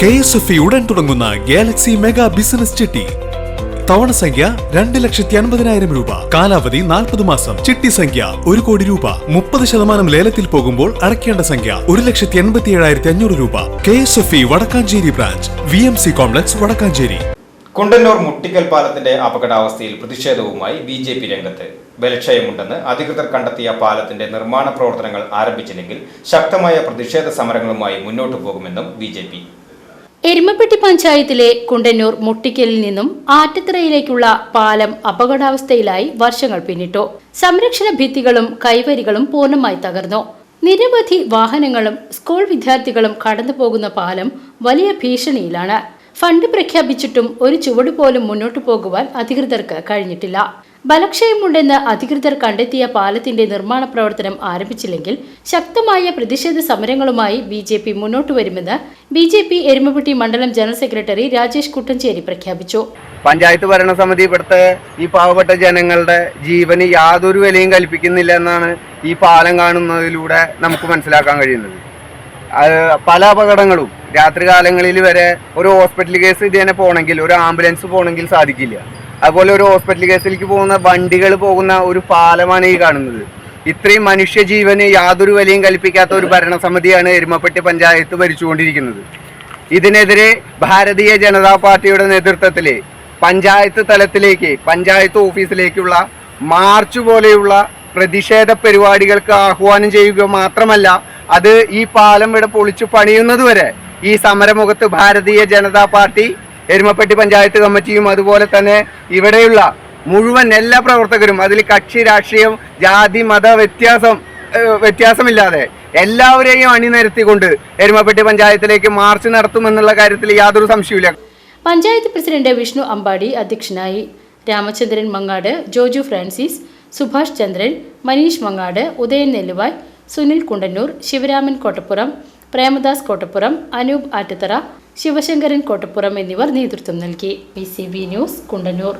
K S F ഉടൻ തുടങ്ങുന്ന Galaxy mega business ചിട്ടി. തവണ സംഖ്യ രണ്ട് ലക്ഷത്തി അൻപതിനായിരം രൂപ. കാലാവധി നാൽപ്പത് മാസം. ചിട്ടി സംഖ്യ ഒരു കോടി രൂപ. മുപ്പത് ശതമാനം ലേലത്തിൽ പോകുമ്പോൾ അടയ്ക്കേണ്ട സംഖ്യ ഒരു ലക്ഷത്തി എൺപത്തി ഏഴായിരത്തി അഞ്ഞൂറ് രൂപ. K S F E Vadakkanchery branch. V M C complex Vadakkanchery. Kundannoor Muttikkal പാലത്തിന്റെ അപകടാവസ്ഥയിൽ പ്രതിഷേധവുമായി ബി ജെ പി രംഗത്ത്. ബലക്ഷയമുണ്ടെന്ന് അധികൃതർ കണ്ടെത്തിയ പാലത്തിന്റെ നിർമ്മാണ പ്രവർത്തനങ്ങൾ ആരംഭിച്ചില്ലെങ്കിൽ ശക്തമായ പ്രതിഷേധ സമരങ്ങളുമായി മുന്നോട്ടു പോകുമെന്നും ബി എരുമപ്പെട്ടി പഞ്ചായത്തിലെ കുണ്ടന്നൂർ മുട്ടിക്കലിൽ നിന്നും ആറ്റത്തറയിലേക്കുള്ള പാലം അപകടാവസ്ഥയിലായി വർഷങ്ങൾ പിന്നിട്ടു. സംരക്ഷണ ഭിത്തികളും കൈവരികളും പൂർണമായി തകർന്നു. നിരവധി വാഹനങ്ങളും സ്കൂൾ വിദ്യാർത്ഥികളും കടന്നുപോകുന്ന പാലം വലിയ ഭീഷണിയിലാണ്. ഫണ്ട് പ്രഖ്യാപിച്ചിട്ടും ഒരു ചുവട് പോലും മുന്നോട്ടു പോകുവാൻ അധികൃതർക്ക് കഴിഞ്ഞിട്ടില്ല. ബലക്ഷയമുണ്ടെന്ന് അധികൃതർ കണ്ടെത്തിയ പാലത്തിന്റെ നിർമ്മാണ പ്രവർത്തനം ആരംഭിച്ചില്ലെങ്കിൽ ശക്തമായ പ്രതിഷേധ സമരങ്ങളുമായി ബി ജെ പി മുന്നോട്ട് വരുമെന്ന് ബി ജെ പി എരുമപ്പെട്ടി മണ്ഡലം ജനറൽ സെക്രട്ടറി രാജേഷ് കുട്ടഞ്ചേരി പ്രഖ്യാപിച്ചു. പഞ്ചായത്ത് ഭരണസമിതി ഇവിടുത്തെ ഈ പാവപ്പെട്ട ജനങ്ങളുടെ ജീവന് യാതൊരു വിലയും കൽപ്പിക്കുന്നില്ല എന്നാണ് ഈ പാലം കാണുന്നതിലൂടെ നമുക്ക് മനസ്സിലാക്കാൻ കഴിയുന്നത്. പല അപകടങ്ങളും രാത്രി കാലങ്ങളിൽ വരെ ഒരു ഹോസ്പിറ്റൽ കേസ് ഇതേനെ പോകണമെങ്കിൽ ഒരു ആംബുലൻസ് പോകണമെങ്കിൽ സാധിക്കില്ല. അതുപോലെ ഒരു ഹോസ്പിറ്റൽ കേസിലേക്ക് പോകുന്ന വണ്ടികൾ പോകുന്ന ഒരു പാലമാണ് ഈ കാണുന്നത്. ഇത്രയും മനുഷ്യജീവന് യാതൊരു വിലയും കൽപ്പിക്കാത്ത ഒരു ഭരണസമിതിയാണ് എരുമപ്പെട്ടി പഞ്ചായത്ത് ഭരിച്ചുകൊണ്ടിരിക്കുന്നത്. ഇതിനെതിരെ ഭാരതീയ ജനതാ പാർട്ടിയുടെ നേതൃത്വത്തിൽ പഞ്ചായത്ത് തലത്തിലേക്ക് പഞ്ചായത്ത് ഓഫീസിലേക്കുള്ള മാർച്ച് പോലെയുള്ള പ്രതിഷേധ പരിപാടികൾക്ക് ആഹ്വാനം ചെയ്യുക മാത്രമല്ല അത് ഈ പാലം ഇവിടെ പൊളിച്ചു പണിയുന്നത് വരെ ഈ സമരമുഖത്ത് ഭാരതീയ ജനതാ പാർട്ടി എരുമപ്പെട്ടി പഞ്ചായത്ത് കമ്മിറ്റിയും അതുപോലെ തന്നെ ഇവിടെയുള്ള മുഴുവൻ എല്ലാ പ്രവർത്തകരും അതിൽ കക്ഷി രാഷ്ട്രീയം ജാതി മത വ്യത്യാസം വ്യത്യാസമില്ലാതെ എല്ലാവരെയും അണിനിരത്തിക്കൊണ്ട് എരുമപ്പെട്ടി പഞ്ചായത്തിലേക്ക് മാർച്ച് നടത്തുമെന്നുള്ള കാര്യത്തിൽ യാതൊരു സംശയവുമില്ല. പഞ്ചായത്ത് പ്രസിഡന്റ് വിഷ്ണു അമ്പാടി അധ്യക്ഷനായി രാമചന്ദ്രൻ മങ്ങാട് ജോജു ഫ്രാൻസിസ് സുഭാഷ് ചന്ദ്രൻ മനീഷ് മങ്ങാട് ഉദയൻ നെല്ലുവായ് സുനിൽ കുണ്ടന്നൂർ ശിവരാമൻ കോട്ടപ്പുറം പ്രേമദാസ് കോട്ടപ്പുറം അനൂപ് ആറ്റത്തറ ശിവശങ്കരൻ കോട്ടപ്പുറം എന്നിവർ നേതൃത്വം നൽകി. B news Kundannoor.